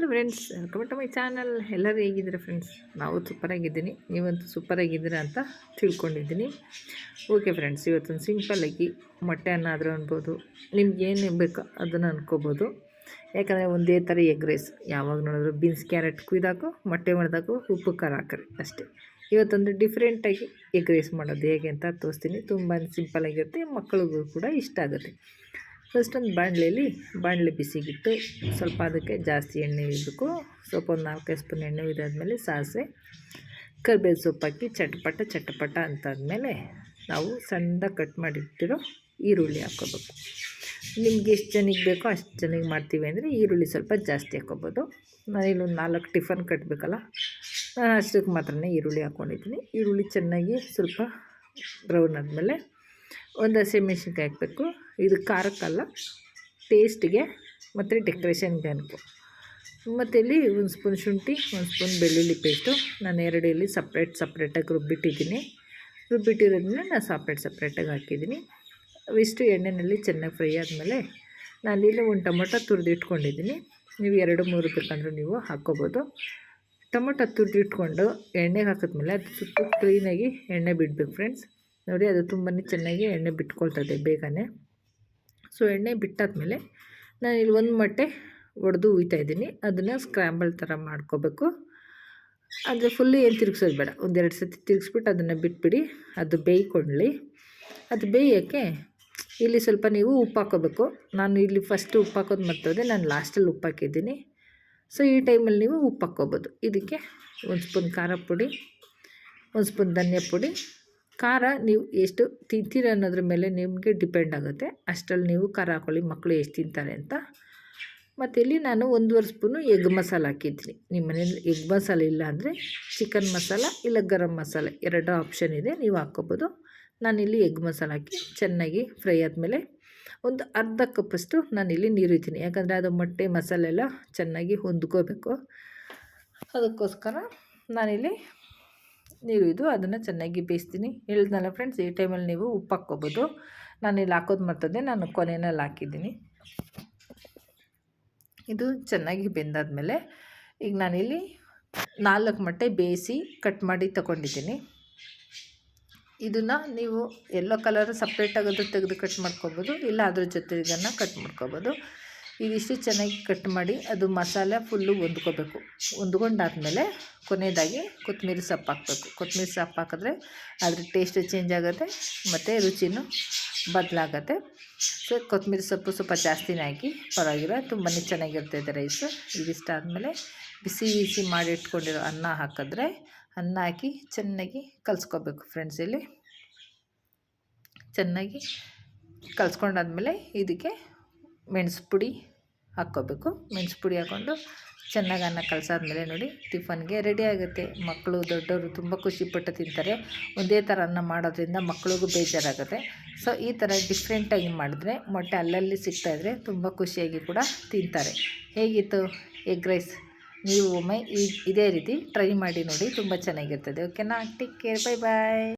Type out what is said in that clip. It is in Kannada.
Hello friends welcome to my channel ಎಲ್ಲರೂ ಹೇಗಿದ್ದೀರಾ ಫ್ರೆಂಡ್ಸ್ ನಾವು ಸೂಪರಾಗಿದ್ದೀನಿ. ನೀವಂತೂ ಸೂಪರಾಗಿದ್ದೀರಾ ಅಂತ ತಿಳ್ಕೊಂಡಿದ್ದೀನಿ. ಓಕೆ ಫ್ರೆಂಡ್ಸ್ ಇವತ್ತೊಂದು ಸಿಂಪಲ್ಲಾಗಿ ಮೊಟ್ಟೆ ಅನ್ನ ಆದರೂ ಅನ್ಬೋದು. ನಿಮ್ಗೆ ಏನು ಬೇಕೋ ಅದನ್ನು ಅನ್ಕೋಬೋದು. ಯಾಕಂದರೆ ಒಂದೇ ಥರ ಎಗ್ ರೈಸ್ ಯಾವಾಗ ನೋಡಿದ್ರು ಬೀನ್ಸ್ ಕ್ಯಾರೆಟ್ ಕುಯ್ದಾಕು, ಮೊಟ್ಟೆ ಮಾಡಿದಾಕು, ಉಪ್ಪು, ಖಾರ ಹಾಕ್ರಿ ಅಷ್ಟೇ. ಇವತ್ತೊಂದು ಡಿಫ್ರೆಂಟಾಗಿ ಎಗ್ ರೈಸ್ ಮಾಡೋದು ಹೇಗೆ ಅಂತ ತೋರಿಸ್ತೀನಿ. ತುಂಬ ಸಿಂಪಲ್ಲಾಗಿರುತ್ತೆ ಮಕ್ಕಳಿಗೂ ಕೂಡ ಇಷ್ಟ ಆಗುತ್ತೆ. ಫಸ್ಟ್ ಒಂದು ಬಾಣಲೆಯಲ್ಲಿ ಬಾಣಲೆ ಬಿಸಿಗಿಟ್ಟು ಸ್ವಲ್ಪ ಅದಕ್ಕೆ ಜಾಸ್ತಿ ಎಣ್ಣೆ ಇಡಬೇಕು. ಸ್ವಲ್ಪ ಒಂದು ನಾಲ್ಕೈದು ಸ್ಪೂನ್ ಎಣ್ಣೆ ಇದಾದಮೇಲೆ ಸಾಸಿವೆ ಕರ್ಬೇವು ಸೊಪ್ಪು ಹಾಕಿ ಚಟಪಟ ಚಟಪಟ ಅಂತಾದಮೇಲೆ ನಾವು ಸಣ್ಣ ಕಟ್ ಮಾಡಿಟ್ಟಿರೋ ಈರುಳ್ಳಿ ಹಾಕ್ಕೋಬೇಕು. ನಿಮ್ಗೆ ಎಷ್ಟು ಜನಕ್ಕೆ ಬೇಕೋ ಅಷ್ಟು ಜನಕ್ಕೆ ಮಾಡ್ತೀವಿ ಅಂದರೆ ಈರುಳ್ಳಿ ಸ್ವಲ್ಪ ಜಾಸ್ತಿ ಹಾಕ್ಕೋಬೋದು. ನಾನು ಒಂದು ನಾಲ್ಕು ಟಿಫನ್ ಕಟ್ಟಬೇಕಲ್ಲ ನಾನು ಅಷ್ಟಕ್ಕೆ ಮಾತ್ರ ಈರುಳ್ಳಿ ಹಾಕ್ಕೊಂಡಿದ್ದೀನಿ. ಈರುಳ್ಳಿ ಚೆನ್ನಾಗಿ ಸ್ವಲ್ಪ ಬ್ರೌನ್ ಆದಮೇಲೆ ಒಂದು ಹಸಿಮೆಣ್ಸಿನ್ಕಾಯಿ ಹಾಕಬೇಕು. ಇದು ಖಾರಕ್ಕಲ್ಲ ಟೇಸ್ಟಿಗೆ ಮತ್ತು ಡೆಕೋರೇಷನ್ಗೆ ಅನುಕು. ಮತ್ತು ಇಲ್ಲಿ ಒಂದು ಸ್ಪೂನ್ ಶುಂಠಿ, ಒಂದು ಸ್ಪೂನ್ ಬೆಳ್ಳುಳ್ಳಿ ಪೇಸ್ಟು ನಾನು ಎರಡು ಇಲ್ಲಿ ಸಪ್ರೇಟ್ ಸಪ್ರೇಟಾಗಿ ರುಬ್ಬಿಟ್ಟಿದ್ದೀನಿ. ರುಬ್ಬಿಟ್ಟಿರೋದನ್ನ ನಾನು ಸಪ್ರೇಟ್ ಸಪ್ರೇಟಾಗಿ ಹಾಕಿದ್ದೀನಿ. ಇಷ್ಟು ಎಣ್ಣೆಯಲ್ಲಿ ಚೆನ್ನಾಗಿ ಫ್ರೈ ಆದಮೇಲೆ ನಾನು ಇಲ್ಲಿ ಒಂದು ಟೊಮೊಟೊ ತುರಿದು ಇಟ್ಕೊಂಡಿದ್ದೀನಿ ನೀವು ಎರಡು, ಮೂರು ಬೇಕಂದ್ರೆ ನೀವು ಹಾಕ್ಕೋಬೋದು. ಟೊಮೊಟೊ ತುರಿದು ಇಟ್ಕೊಂಡು ಎಣ್ಣೆಗೆ ಹಾಕಿದ್ಮೇಲೆ ಅದು ಸುತ್ತ ಕ್ಲೀನಾಗಿ ಎಣ್ಣೆ ಬಿಡಬೇಕು ಫ್ರೆಂಡ್ಸ್ ನೋಡಿ, ಅದು ತುಂಬಾ ಚೆನ್ನಾಗಿ ಎಣ್ಣೆ ಬಿಟ್ಕೊಳ್ತದೆ ಬೇಗನೆ. ಸೊ ಎಣ್ಣೆ ಬಿಟ್ಟಾದಮೇಲೆ ನಾನು ಇಲ್ಲಿ ಒಂದು ಮೊಟ್ಟೆ ಒಡೆದು ಇದ್ದೀನಿ. ಅದನ್ನು ಸ್ಕ್ರ್ಯಾಂಬಲ್ ಥರ ಮಾಡ್ಕೋಬೇಕು. ಅಂದರೆ ಫುಲ್ಲು ಏನು ತಿರುಗಿಸೋದು ಬೇಡ. ಒಂದೆರಡು ಸತಿ ತಿರುಗಿಸ್ಬಿಟ್ಟು ಅದನ್ನು ಬಿಟ್ಬಿಡಿ. ಅದು ಬೇಯ್ಕೊಳ್ಳಿ ಅದು ಬೇಯೋಕ್ಕೆ ಇಲ್ಲಿ ಸ್ವಲ್ಪ ನೀವು ಉಪ್ಪು ಹಾಕೋಬೇಕು. ನಾನು ಇಲ್ಲಿ ಫಸ್ಟ್ ಉಪ್ಪು ಹಾಕೋದು ಮರ್ತದೆ. ನಾನು ಲಾಸ್ಟಲ್ಲಿ ಉಪ್ಪು ಹಾಕಿದ್ದೀನಿ. ಸೊ ಈ ಟೈಮಲ್ಲಿ ನೀವು ಉಪ್ಪು ಹಾಕ್ಕೋಬೋದು. ಇದಕ್ಕೆ ಒಂದು ಸ್ಪೂನ್ ಖಾರ ಪುಡಿ, ಒಂದು ಸ್ಪೂನ್ ಧನಿಯಾ ಪುಡಿ ಖಾರ, ನೀವು ಎಷ್ಟು ತಿಂತೀರ ಅನ್ನೋದ್ರ ಮೇಲೆ ನಿಮಗೆ ಡಿಪೆಂಡ್ ಆಗುತ್ತೆ. ಅಷ್ಟರಲ್ಲಿ ನೀವು ಖಾರ ಹಾಕೊಳ್ಳಿ ಮಕ್ಕಳು ಎಷ್ಟು ತಿಂತಾರೆ ಅಂತ. ಮತ್ತು ಇಲ್ಲಿ ನಾನು ಒಂದೂವರೆ ಸ್ಪೂನು ಎಗ್ ಮಸಾಲ ಹಾಕಿದ್ದೀನಿ. ನಿಮ್ಮ ಮನೇಲಿ ಎಗ್ ಮಸಾಲೆ ಇಲ್ಲ ಅಂದರೆ ಚಿಕನ್ ಮಸಾಲ ಇಲ್ಲ ಗರಂ ಮಸಾಲ, ಎರಡು ಆಪ್ಷನ್ ಇದೆ, ನೀವು ಹಾಕ್ಕೋಬೋದು. ನಾನಿಲ್ಲಿ ಎಗ್ ಮಸಾಲ ಹಾಕಿ ಚೆನ್ನಾಗಿ ಫ್ರೈ ಆದಮೇಲೆ ಒಂದು ಅರ್ಧ ಕಪ್ಪಷ್ಟು ನಾನಿಲ್ಲಿ ನೀರು ಇದ್ದೀನಿ ಯಾಕಂದರೆ ಅದು ಮೊಟ್ಟೆ ಮಸಾಲೆ ಎಲ್ಲ ಚೆನ್ನಾಗಿ ಹೊಂದ್ಕೋಬೇಕು. ಅದಕ್ಕೋಸ್ಕರ ನಾನಿಲ್ಲಿ ನೀರು ಇದು ಅದನ್ನು ಚೆನ್ನಾಗಿ ಬೇಯಿಸ್ತೀನಿ. ಹೇಳಿದ್ನಲ್ಲ ಫ್ರೆಂಡ್ಸ್ ಈ ಟೈಮಲ್ಲಿ ನೀವು ಉಪ್ಪು ಹಾಕ್ಕೋಬೋದು. ನಾನು ಇಲ್ಲಿ ಹಾಕೋದು ಮರ್ತದೆ, ನಾನು ಕೊನೆಯಲ್ಲಿ ಹಾಕಿದ್ದೀನಿ. ಇದು ಚೆನ್ನಾಗಿ ಬೆಂದಾದಮೇಲೆ ಈಗ ನಾನಿಲ್ಲಿ ನಾಲ್ಕು ಮೊಟ್ಟೆ ಬೇಯಿಸಿ ಕಟ್ ಮಾಡಿ ತಗೊಂಡಿದ್ದೀನಿ. ಇದನ್ನು ನೀವು ಎಲ್ಲೋ ಕಲರ್ ಸಪ್ರೇಟಾಗೋದು ತೆಗೆದು ಕಟ್ ಮಾಡ್ಕೊಬೋದು, ಇಲ್ಲ ಅದ್ರ ಜೊತೆ ಇದನ್ನು ಕಟ್ ಮಾಡ್ಕೊಬೋದು. ಇದಿಷ್ಟು ಚೆನ್ನಾಗಿ ಕಟ್ ಮಾಡಿ ಅದು ಮಸಾಲೆ ಫುಲ್ಲು ಹೊಂದ್ಕೋಬೇಕು. ಹೊಂದ್ಕೊಂಡಾದ್ಮೇಲೆ ಕೊನೆಯದಾಗಿ ಕೊತ್ತಂಬರಿ ಸೊಪ್ಪು ಹಾಕಬೇಕು. ಕೊತ್ತಂಬರಿ ಸೊಪ್ಪು ಹಾಕಿದ್ರೆ ಅದ್ರ ಟೇಸ್ಟ್ ಚೇಂಜ್ ಆಗುತ್ತೆ, ಮತ್ತು ರುಚಿನೂ ಬದಲಾಗತ್ತೆ. ಸೊ ಕೊತ್ತಂಬರಿ ಸೊಪ್ಪು ಸ್ವಲ್ಪ ಜಾಸ್ತಿನೇ ಹಾಕಿ ಪರವಾಗಿಲ್ಲ ತುಂಬಾ ಚೆನ್ನಾಗಿರ್ತೈತೆ ರೈಸು ಇದಿಷ್ಟ ಆದಮೇಲೆ ಬಿಸಿ ಬಿಸಿ ಮಾಡಿ ಇಟ್ಕೊಂಡಿರೋ ಅನ್ನ ಹಾಕಿದ್ರೆ ಅನ್ನ ಹಾಕಿ ಚೆನ್ನಾಗಿ ಕಲಿಸ್ಕೋಬೇಕು ಫ್ರೆಂಡ್ಸ್ ಇಲ್ಲಿ. ಚೆನ್ನಾಗಿ ಕಲಿಸ್ಕೊಂಡಾದ್ಮೇಲೆ ಇದಕ್ಕೆ ಮೆಣಸು ಪುಡಿ ಹಾಕ್ಕೋಬೇಕು. ಮೆಣಸು ಪುಡಿ ಹಾಕ್ಕೊಂಡು ಚೆನ್ನಾಗಿ ಅನ್ನ ಕಲಸಾದ್ಮೇಲೆ ನೋಡಿ ಟಿಫನ್ಗೆ ರೆಡಿ ಆಗುತ್ತೆ. ಮಕ್ಕಳು ದೊಡ್ಡವರು ತುಂಬ ಖುಷಿಪಟ್ಟು ತಿಂತಾರೆ. ಒಂದೇ ಥರ ಅನ್ನ ಮಾಡೋದ್ರಿಂದ ಮಕ್ಕಳಿಗೂ ಬೇಜಾರಾಗುತ್ತೆ. ಸೊ ಈ ಥರ ಡಿಫ್ರೆಂಟಾಗಿ ಮಾಡಿದ್ರೆ ಮೊಟ್ಟೆ ಅಲ್ಲಲ್ಲಿ ಸಿಗ್ತಾಯಿದ್ರೆ ತುಂಬ ಖುಷಿಯಾಗಿ ಕೂಡ ತಿಂತಾರೆ. ಹೇಗಿತ್ತು ಎಗ್ ರೈಸ್ ನೀವು ಒಮ್ಮೆ ಇದೇ ರೀತಿ ಟ್ರೈ ಮಾಡಿ ನೋಡಿ ತುಂಬ ಚೆನ್ನಾಗಿರ್ತದೆ. ಓಕೆನಾ ಟೇಕ್ ಕೇರ್ ಬೈ ಬಾಯ್